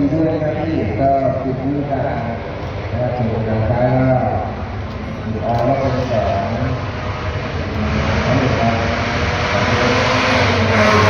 ดีด้วยนะพี่ก็คิดฤดูกาลนะครับส่วนการท้ายก็อาแล้วเป็นแสนสองหมื่นครับ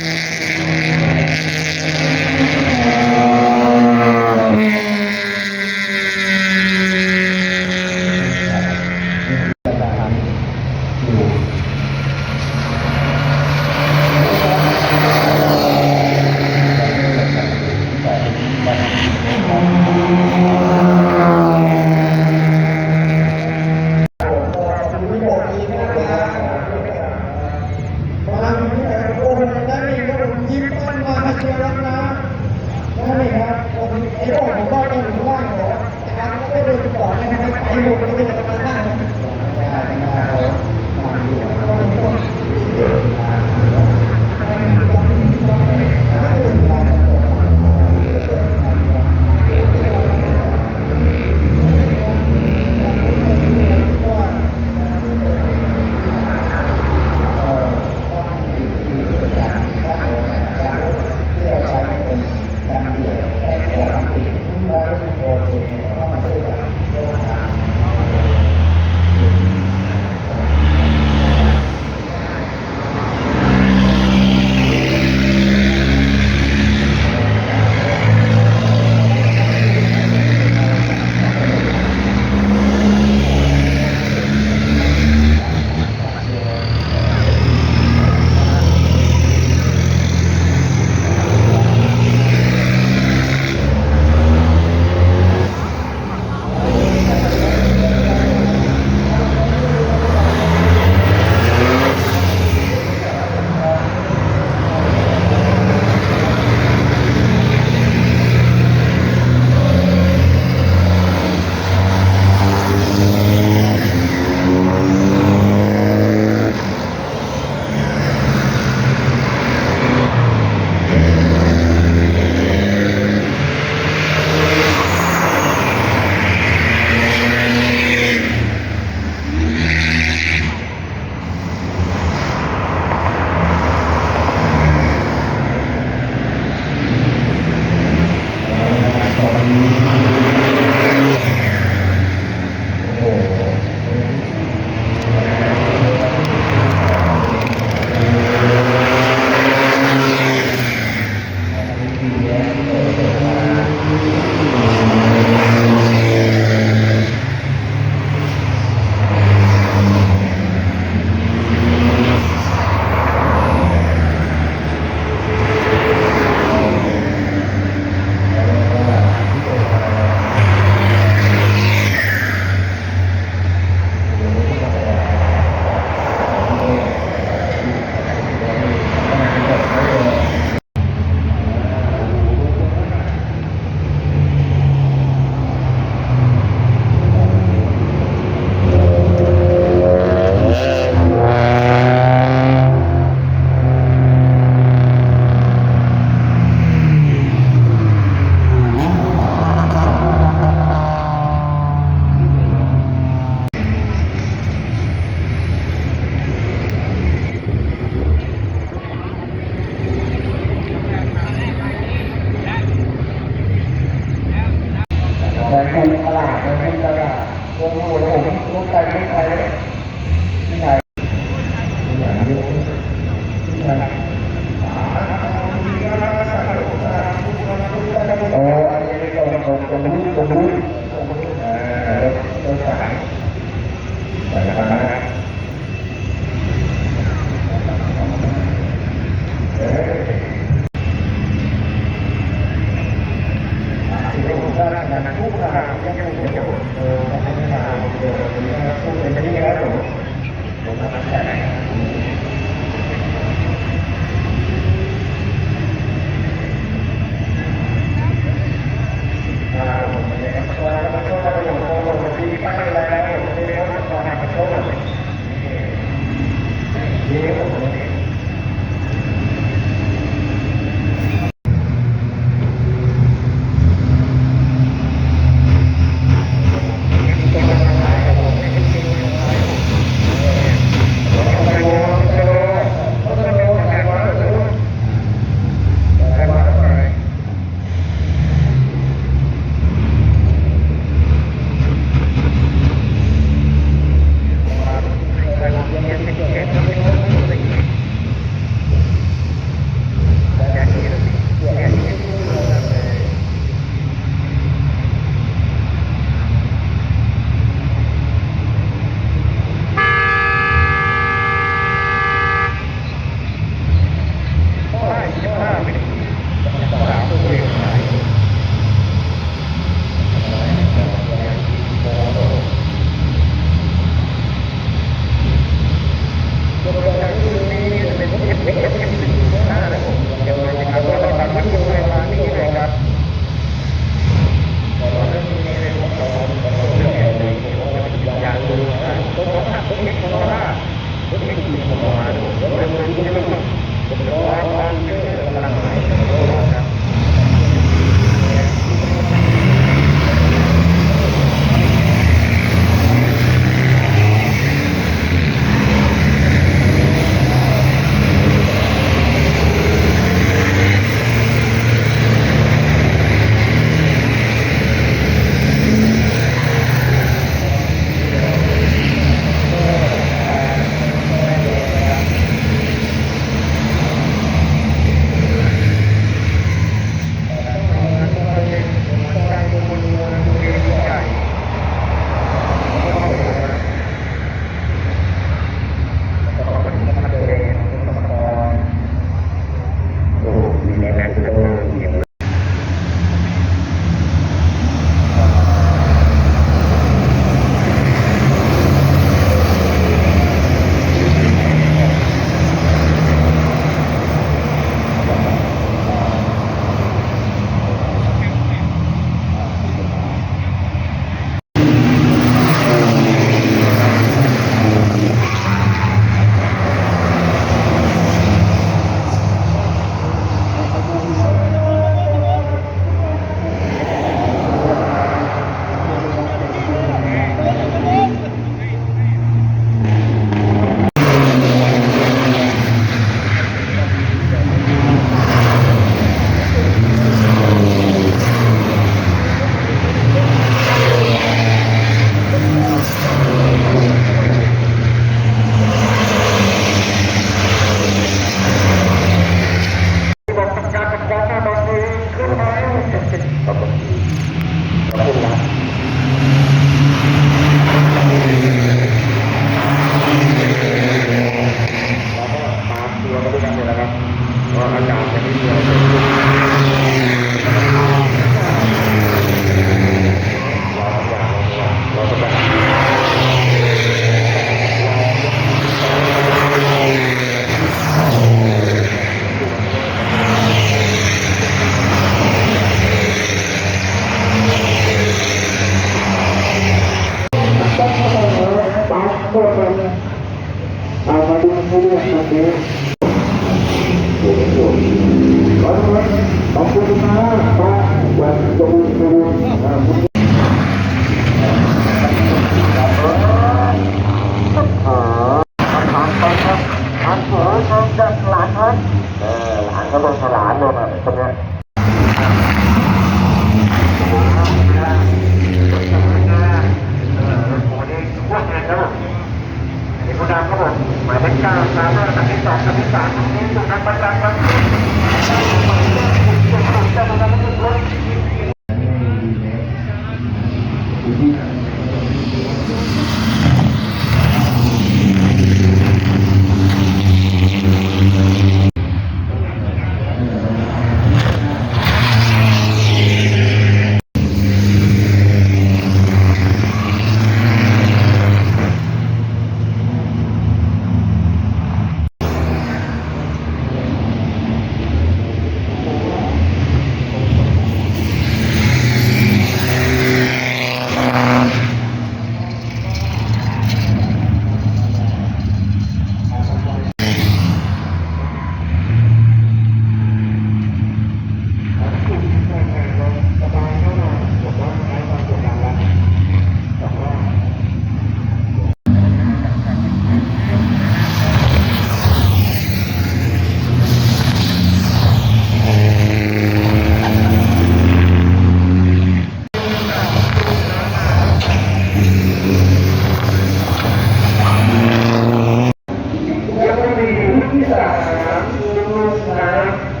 Senhor.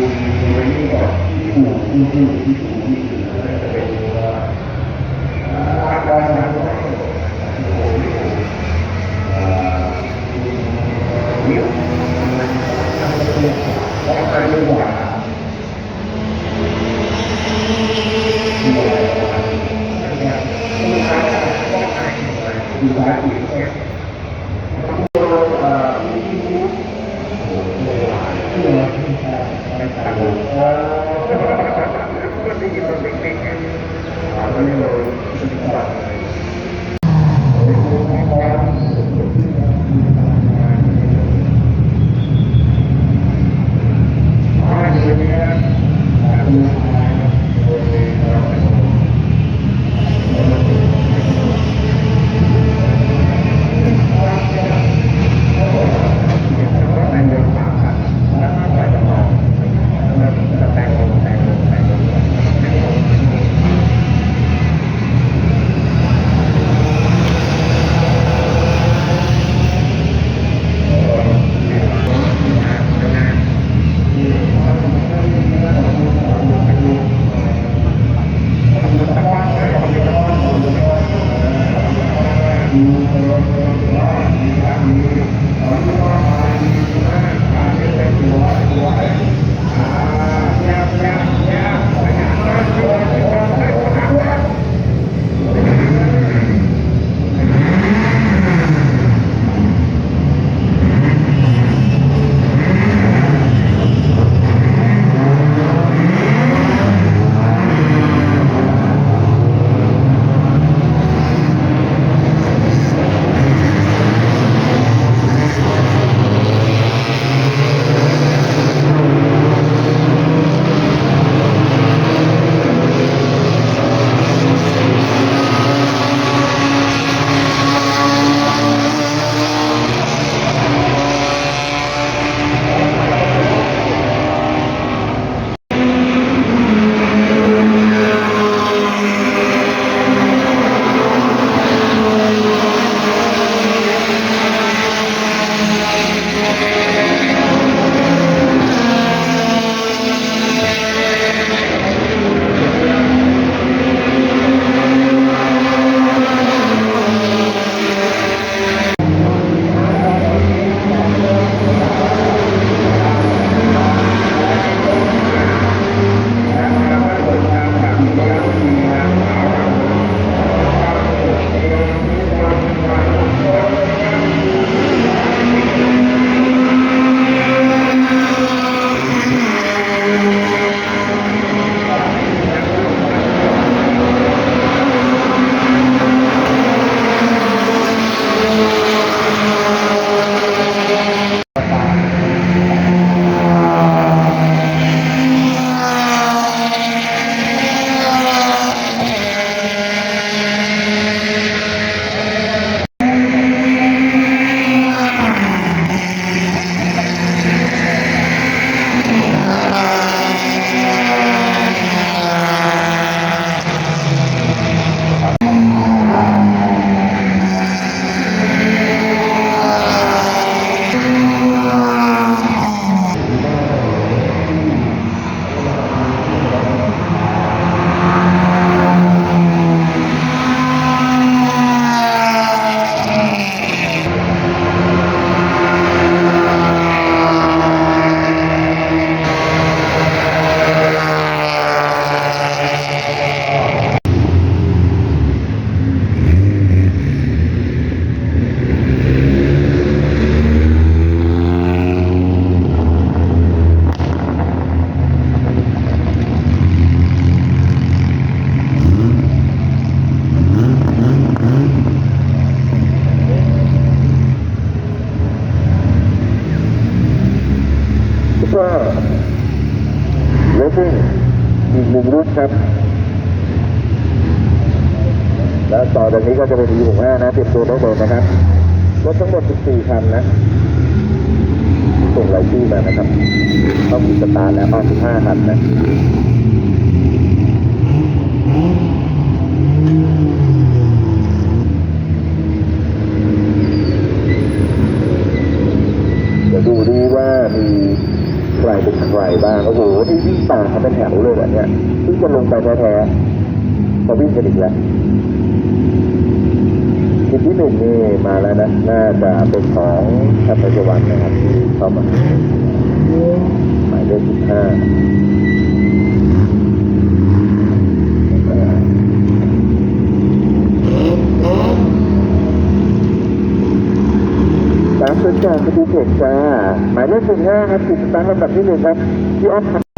我们成为拥有一处丰富民族艺术特色的北京 ต่อจากนี้ก็จะเป็น E65 นะเตรียมตัวได้เลยนะครับ รถทั้งหมด 14 คันนะ ส่งรายชื่อมานะครับ ต้องมีสตาร์แล้วอ้อ15 คันนะเดี๋ยวดูดีว่ามีใครเป็นใครบ้างโอ้โหที่วิ่งตามเขาเป็นแถวเลยแบบเนี้ยเพิ่จะลงไปแท้ๆพอวิ่งกันอีกแล้ว หนึ่งนี่มาแล้วนะ น่าจะเป็นของทัพปัจจุบันนะครับที่เข้ามาหมายเลขสิบห้าสามเป็นจากสตูเทคจ้าหมายเลขสิบห้าครับติดตั้งลำดับที่หนึ่งครับพี่ออฟ